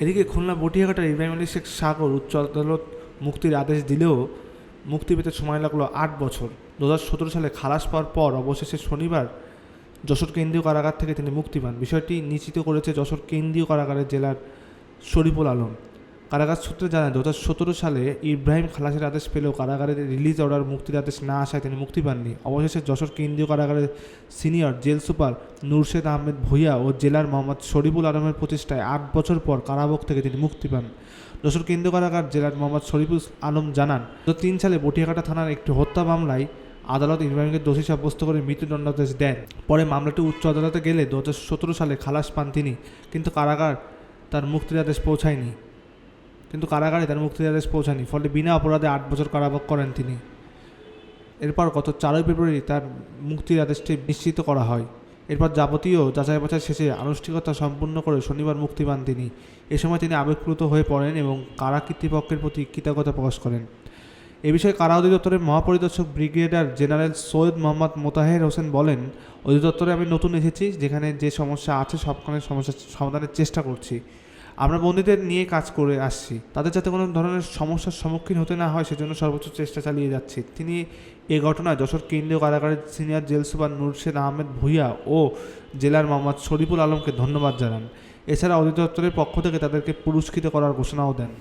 এদিকে খুলনা বটিয়াঘাটার ইব্রাহিম আলী শেখ সাগর উচ্চ আদালত মুক্তির আদেশ দিলেও মুক্তি পেতে সময় লাগল আট বছর। দু হাজার সতেরো সালে খালাস পাওয়ার পর অবশেষে শনিবার যশোর কেন্দ্রীয় কারাগার থেকে তিনি মুক্তি পান। বিষয়টি নিশ্চিত করেছে যশোর কেন্দ্রীয় কারাগারের জেলার শরীফুল আলম। কারাগার সূত্রে জানায় দু সালে ইব্রাহিম খালাসের আদেশ পেলেও কারাগারের রিলিজ অর্ডার মুক্তির আদেশ না আসায় তিনি মুক্তি পাননি। অবশেষে যশোর কেন্দ্রীয় কারাগারের senior jail super Nurshed Ahmed Bhuiyan ও জেলার মোহাম্মদ শরীফুল আলমের প্রতিষ্ঠায় আট বছর পর কারাভোগ থেকে তিনি মুক্তি পান। যশোর কেন্দ্রীয় কারাগার জেলার মোহাম্মদ শরীফুল আলম জানান দু তিন সালে বটিয়াঘাটা থানার একটি হত্যা মামলায় আদালত ইব্রাহিমকে দোষী সাব্যস্ত করে মৃত্যুদণ্ডাদেশ দেন। পরে মামলাটি উচ্চ আদালতে গেলে দু হাজার সতেরো সালে খালাস পান তিনি, কিন্তু কারাগার তার মুক্তির আদেশ পৌঁছায়নি। কিন্তু কারাগারে তার মুক্তির আদেশ পৌঁছায়নি, ফলে বিনা অপরাধে আট বছর কারাভোগ করেন তিনি। এরপর গত চারই ফেব্রুয়ারি তার মুক্তির আদেশটি নিশ্চিত করা হয়। এরপর যাবতীয় যাচাই বাছাই শেষে আনুষ্ঠানিকতা সম্পূর্ণ করে শনিবার মুক্তি পান তিনি। এ সময় তিনি আবেগপ্লুত হয়ে পড়েন এবং কারা কর্তৃপক্ষের প্রতি কৃতজ্ঞতা প্রকাশ করেন। এ বিষয়ে কারা অধিদপ্তরের মহাপরিদর্শক ব্রিগেডিয়ার জেনারেল সৈয়দ মোহাম্মদ মোতাহের হোসেন বলেন, অধিদপ্তরে আমি নতুন এসেছি, যেখানে যে সমস্যা আছে সবখানে সমস্যা সমাধানের চেষ্টা করছি। আমরা বন্ধুদের নিয়ে কাজ করে আসছি। তাদের যাতে কোনো ধরনের সমস্যার সম্মুখীন হতে না হয়, সেজন্য সর্বোচ্চ চেষ্টা চালিয়ে যাচ্ছি। তিনি এ ঘটনায় যশোর কেন্দ্রীয় কারাগারের senior jail super Nurshed Ahmed Bhuiyan ও জেলার মোহাম্মদ শরীফুল আলমকে ধন্যবাদ জানান। এছাড়া অধিদপ্তরের পক্ষ থেকে তাদেরকে পুরস্কৃত করার ঘোষণাও দেন।